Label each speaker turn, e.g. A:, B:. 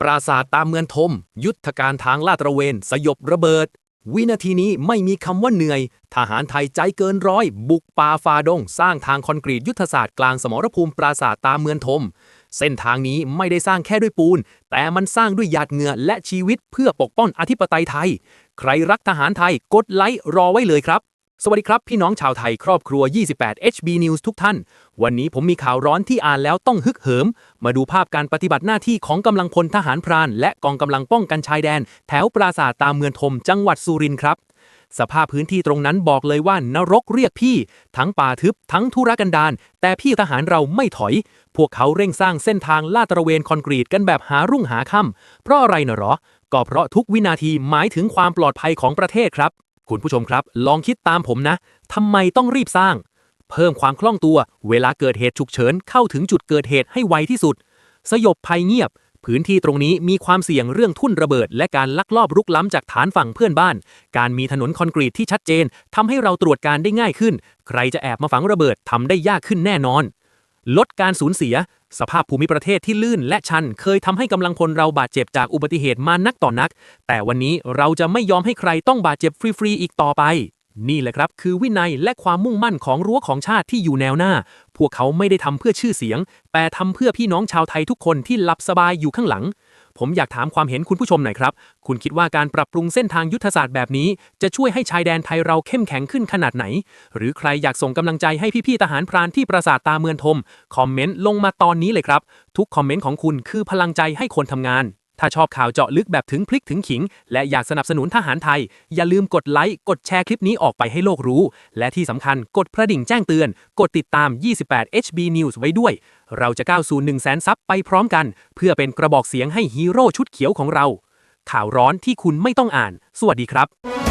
A: ปราสาทตามเมืองทม ยุทธการทางลาดตระเวน สยบระเบิด วินาทีนี้ไม่มีคำว่าเหนื่อย ทหารไทยใจเกินร้อย บุกป่าฟาดง สร้างทางคอนกรีตยุทธศาสตร์กลางสมรภูมิปราสาทตามเมืองทม เส้นทางนี้ไม่ได้สร้างแค่ด้วยปูน แต่มันสร้างด้วยหยาดเหงื่อและชีวิตเพื่อปกป้องอธิปไตยไทย ใครรักทหารไทยกดไลค์รอไว้เลยครับ สวัสดีครับ พี่น้องชาวไทยครอบครัว 28 HB News ทุกท่าน วันนี้ผมมีข่าวร้อนที่อ่านแล้วต้องฮึกเหิม มาดูภาพการปฏิบัติหน้าที่ของกำลังพลทหารพราน และกองกำลังป้องกันชายแดน แถวปราสาทตามเมืองทมจังหวัดสุรินทร์ครับ สภาพพื้นที่ตรงนั้นบอกเลยว่านรกเรียกพี่ ทั้งป่าทึบ ทั้งทุรกันดารแต่พี่ทหารเราไม่ถอย พวกเขาเร่งสร้างเส้นทางลาดตระเวนคอนกรีตกันแบบหารุ่งหาค่ำเพราะอะไรนะหรอ ก็เพราะทุกวินาทีหมายถึงความปลอดภัยของประเทศครับ คุณผู้ชมครับ ลองคิดตามผมนะทำไมต้องรีบสร้าง เพิ่มความคล่องตัว เวลาเกิดเหตุฉุกเฉินเข้าถึงจุดเกิดเหตุให้ไวที่สุด สยบภัยเงียบ พื้นที่ตรงนี้มีความเสี่ยงเรื่องทุ่นระเบิด และการลักลอบรุกล้ำจากฐานฝั่งเพื่อนบ้าน การมีถนนคอนกรีตที่ชัดเจนทำให้เราตรวจการได้ง่ายขึ้น ใครจะแอบมาฝังระเบิดทำได้ยากขึ้นแน่นอน ลดการสูญเสีย สภาพภูมิประเทศที่ลื่นและชัน เคยทำให้กำลังพลเราบาดเจ็บจากอุบัติเหตุมานักต่อนัก แต่วันนี้เราจะไม่ยอมให้ใครต้องบาดเจ็บฟรีๆอีกต่อไป นี่แหละครับ คือวินัยและความมุ่งมั่นของรั้วของชาติที่อยู่แนวหน้า พวกเขาไม่ได้ทำเพื่อชื่อเสียง แต่ทำเพื่อพี่น้องชาวไทยทุกคนที่หลับสบายอยู่ข้างหลัง ผมอยากถามความเห็นคุณผู้ชมหน่อยครับ คุณคิดว่าการปรับปรุงเส้นทางยุทธศาสตร์แบบนี้ จะช่วยให้ชายแดนไทยเราเข้มแข็งขึ้นขนาดไหน หรือใครอยากส่งกำลังใจให้พี่ๆทหารพรานที่ปราสาทตาเมืองทม คอมเมนต์ลงมาตอนนี้เลยครับ ทุกคอมเมนต์ของคุณคือพลังใจให้คนทำงาน ถ้าชอบข่าวเจาะลึกแบบถึงพลิกถึงขิง และอยากสนับสนุนทหารไทย อย่าลืมกดไลค์ กดแชร์คลิปนี้ออกไปให้โลกรู้ และที่สำคัญกดกระดิ่งแจ้งเตือน กดติดตาม 28 HB News ไว้ด้วย เราจะก้าวสู่1 0 0 0 0แสนซับไปพร้อมกัน เพื่อเป็นกระบอกเสียงให้ฮีโร่ชุดเขียวของเรา ข่าวร้อนที่คุณไม่ต้องอ่าน สวัสดีครับ